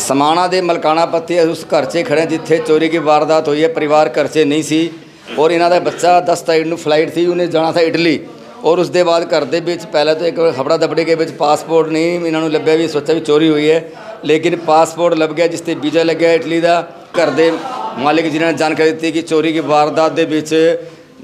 ਸਮਾਣਾ ਦੇ ਮਲਕਾਣਾ ਪੱਤੀ ਉਸ ਘਰ 'ਚ ਖੜੇ ਜਿੱਥੇ ਚੋਰੀ ਦੀ ਵਾਰਦਾਤ ਹੋਈ ਹੈ, ਪਰਿਵਾਰ ਘਰ 'ਚ ਨਹੀਂ ਸੀ। ਔਰ ਇਹਨਾਂ ਦਾ ਬੱਚਾ 10 ਤਾਰੀਖ ਨੂੰ ਫਲਾਈਟ ਸੀ, ਉਹਨੇ ਜਾਣਾ ਸੀ ਇਟਲੀ। ਔਰ ਉਸ ਦੇ ਬਾਅਦ ਘਰ ਦੇ ਵਿੱਚ ਪਹਿਲਾਂ ਤਾਂ ਇੱਕ ਖਬੜਾ ਦਬੜੇ ਦੇ ਵਿੱਚ ਪਾਸਪੋਰਟ ਨਹੀਂ, ਇਹਨਾਂ ਨੂੰ ਲੱਭਿਆ ਵੀ, ਸੋਚਿਆ ਵੀ ਚੋਰੀ ਹੋਈ ਹੈ। ਲੇਕਿਨ ਪਾਸਪੋਰਟ ਲੱਭ ਗਿਆ, ਜਿਸ ਤੇ ਵੀਜ਼ਾ ਲੱਗਿਆ ਇਟਲੀ ਦਾ। ਘਰ ਦੇ ਮਾਲਿਕ ਜਿਨ੍ਹਾਂ ਨੇ ਜਾਣਕਾਰੀ ਦਿੱਤੀ ਕਿ ਚੋਰੀ ਦੀ ਵਾਰਦਾਤ ਦੇ ਵਿੱਚ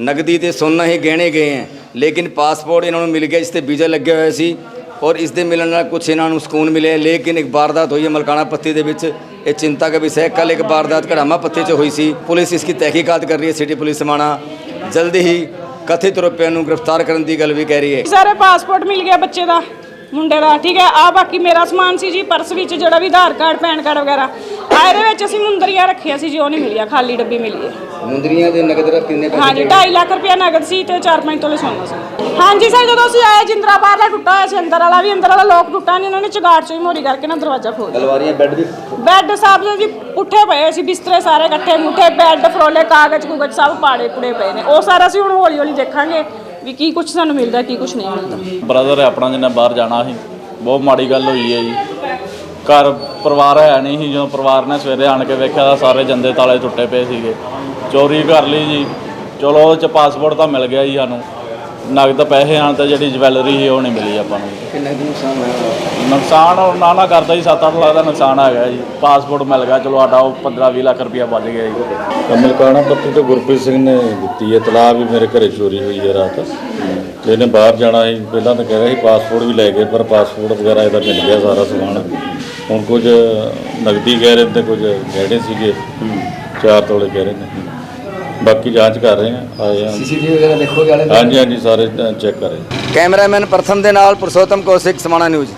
ਨਗਦੀ ਤੇ ਸੋਨਾ ਹੀ ਗਹਿਣੇ ਗਏ ਹੈ। ਲੇਕਿਨ ਪਾਸਪੋਰਟ ਇਹਨਾਂ ਨੂੰ ਮਿਲ ਗਿਆ, ਜਿਸ ਤੇ ਵੀਜ਼ਾ ਲੱਗਿਆ ਹੋਇਆ ਸੀ। ਔਰ ਇਸ ਦੇ ਮਿਲਣ ਨਾਲ ਕੁਝ ਇਹਨਾਂ ਨੂੰ ਸਕੂਨ ਮਿਲਿਆ ਲੇਕਿਨ ਇੱਕ ਵਾਰਦਾਤ ਹੋਈ ਹੈ ਮਲਕਾਣਾ ਪੱਤੀ ਦੇ ਵਿੱਚ। ਇਹ ਚਿੰਤਾ ਦਾ ਵਿਸ਼ਾ ਹੈ। ਕੱਲ ਇੱਕ ਵਾਰਦਾਤ ਘੜਾਮਾ ਪੱਤੀ 'ਚ ਹੋਈ ਸੀ। ਪੁਲਿਸ ਇਸ ਦੀ ਤਹਿਕੀਕਾਤ ਕਰ ਰਹੀ ਹੈ। ਸਿਟੀ ਪੁਲਿਸ ਸਮਾਣਾ ਜਲਦੀ ਹੀ ਕਥਿਤ ਰੁਪਿਆਂ ਨੂੰ ਗ੍ਰਿਫਤਾਰ ਕਰਨ ਦੀ ਗੱਲ ਵੀ ਕਹਿ ਰਹੀ ਹੈ। ਸਾਰੇ ਪਾਸਪੋਰਟ ਮਿਲ ਗਿਆ ਬੱਚੇ ਦਾ। ਮੁੰਡੇ ਦਾ ਠੀਕ ਹੈ? ਆ ਬਾਕੀ ਮੇਰਾ ਸਮਾਨ ਸੀ ਜੀ ਪਰਸ ਵਿੱਚ ਜਿਹੜਾ ਵੀ ਆਧਾਰ ਕਾਰਡ ਪੈਨ ਕਾਰਡ ਵਗੈਰਾ। ਆ ਇਹਦੇ ਵਿੱਚ ਅਸੀਂ ਮੁੰਦਰੀਆਂ ਰੱਖੀਆਂ ਸੀ ਜੀ ਉਹ ਨਹੀਂ ਮਿਲਿਆ ਖਾਲੀ ਡੱਬੀ ਮਿਲੀ ਹੈ। ਮੁੰਦਰੀਆਂ ਦੇ ਨਗਦ ਰਕ ਕਿੰਨੇ ਹਾਂਜੀ 2.5 ਲੱਖ ਰੁਪਇਆ ਨਗਦ ਸੀ ਤੇ 4-5 ਤੋਲੇ ਸੋਨਾ ਸੀ। ਹਾਂਜੀ ਸਰ ਜਦੋਂ ਅਸੀਂ ਆਏ ਜਿੰਦਰਾ ਬਾਹਰਲਾ ਟੁੱਟਾ ਹੋਇਆ ਸੀ ਅੰਦਰ ਵਾਲਾ ਵੀ ਅੰਦਰ ਵਾਲਾ ਲੋਕ ਟੁੱਟਾ ਨਹੀਂ ਉਹਨਾਂ ਨੇ ਚਗਾੜ ਚੋਂ ਹੀ ਮੋਰੀ ਕਰਕੇ ਨਾ ਦਰਵਾਜ਼ਾ ਖੋਲ ਦਿੱਤਾ ਤਲਵਾਰੀਆਂ ਬੈੱਡ ਦੀ ਬੈੱਡ ਦੇ ਜੀ ਉੱਠੇ ਪਏ ਸੀ ਬਿਸਤਰੇ ਸਾਰੇ ਇਕੱਠੇ ਮੁੱਠੇ ਬੈੱਡ ਫਰੋਲੇ ਕਾਗਜ਼ ਕੁਗਜ਼ ਸਭ ਪਾੜੇ ਪੁੜੇ ਪਏ ਨੇ। ਉਹ ਸਾਰਾ ਅਸੀਂ ਹੁਣ ਹੌਲੀ ਹੌਲੀ ਦੇਖਾਂਗੇ। ਵੀ ਕੀ ਕੁਝ ਸਾਨੂੰ ਮਿਲਦਾ, ਕੀ ਕੁਝ ਨਹੀਂ ਮਿਲਦਾ। ਬ੍ਰਦਰ ਹੈ ਆਪਣਾ ਜਿਹਨੇ ਬਾਹਰ ਜਾਣਾ ਸੀ, ਬਹੁਤ ਮਾੜੀ ਗੱਲ ਹੋਈ ਹੈ ਜੀ। ਘਰ ਪਰਿਵਾਰ ਹੈ ਨਹੀਂ ਸੀ, ਜਦੋਂ ਪਰਿਵਾਰ ਨੇ ਸਵੇਰੇ ਆਣ ਕੇ ਵੇਖਿਆ ਤਾਂ ਸਾਰੇ ਜੰਦੇ ਤਾਲੇ ਟੁੱਟੇ ਪਏ ਸੀਗੇ। ਚੋਰੀ ਕਰ ਲਈ ਜੀ। ਚਲੋ, ਉਹ ਚ ਪਾਸਪੋਰਟ ਤਾਂ ਮਿਲ ਗਿਆ ਜੀ ਸਾਨੂੰ। ਨਗਦ ਪੈਸੇ ਆਣ ਤੇ ਜਿਹੜੀ ਜਵੈਲਰੀ ਸੀ ਉਹ ਨਹੀਂ ਮਿਲੀ ਆਪਾਂ ਨੂੰ। ਕਿੰਨਾ ਕੁ ਨੁਕਸਾਨ ਹੋਇਆ ਨੁਕਸਾਨ ਉਹ ਨਾ ਨਾ ਕਰਦਾ ਜੀ 7-8 ਲੱਖ ਦਾ ਨੁਕਸਾਨ ਹੈਗਾ ਜੀ। ਪਾਸਪੋਰਟ ਮਿਲ ਗਿਆ ਚਲੋ ਸਾਡਾ ਉਹ 15-20 ਲੱਖ ਰੁਪਇਆ ਬਚ ਗਿਆ ਜੀ। ਕਮਲਕਾਣਾ ਪੱਤੀ ਤੋਂ ਗੁਰਪ੍ਰੀਤ ਸਿੰਘ ਨੇ ਦਿੱਤੀ ਹੈ ਤਲਾਹ ਵੀ ਮੇਰੇ ਘਰੇ ਚੋਰੀ ਹੋਈ ਹੈ ਰਾਤ। ਤੇ ਇਹਨੇ ਬਾਹਰ ਜਾਣਾ ਸੀ ਪਹਿਲਾਂ ਤਾਂ ਕਹਿ ਰਿਹਾ ਸੀ ਪਾਸਪੋਰਟ ਵੀ ਲੈ ਗਏ ਪਰ ਪਾਸਪੋਰਟ ਵਗੈਰਾ ਇਹਦਾ ਮਿਲ ਗਿਆ ਸਾਰਾ ਸਮਾਨ। ਹੁਣ ਕੁਝ ਨਗਦੀ ਕਹਿ ਰਹੇ ਤੇ ਕੁਝ ਗਹਿਣੇ ਸੀਗੇ ਚਾਰ ਤੋਲੇ ਕਹਿ ਰਹੇ ਨੇ। ਬਾਕੀ ਜਾਂਚ ਕਰ ਰਹੇ ਆ ਆਏ ਆ ਸੀਸੀਟੀਵੀ ਵਗੈਰਾ ਦੇਖੋਗੇ ਵਾਲੇ? ਹਾਂਜੀ ਹਾਂਜੀ ਸਾਰੇ ਚੈੱਕ ਕਰ ਰਹੇ ਕੈਮਰਾਮੈਨ ਪ੍ਰਥਮ ਦੇ ਨਾਲ ਪੁਰਸ਼ੋਤਮ ਕੌਸ਼ਿਕ ਸਮਾਣਾ ਨਿਊਜ਼।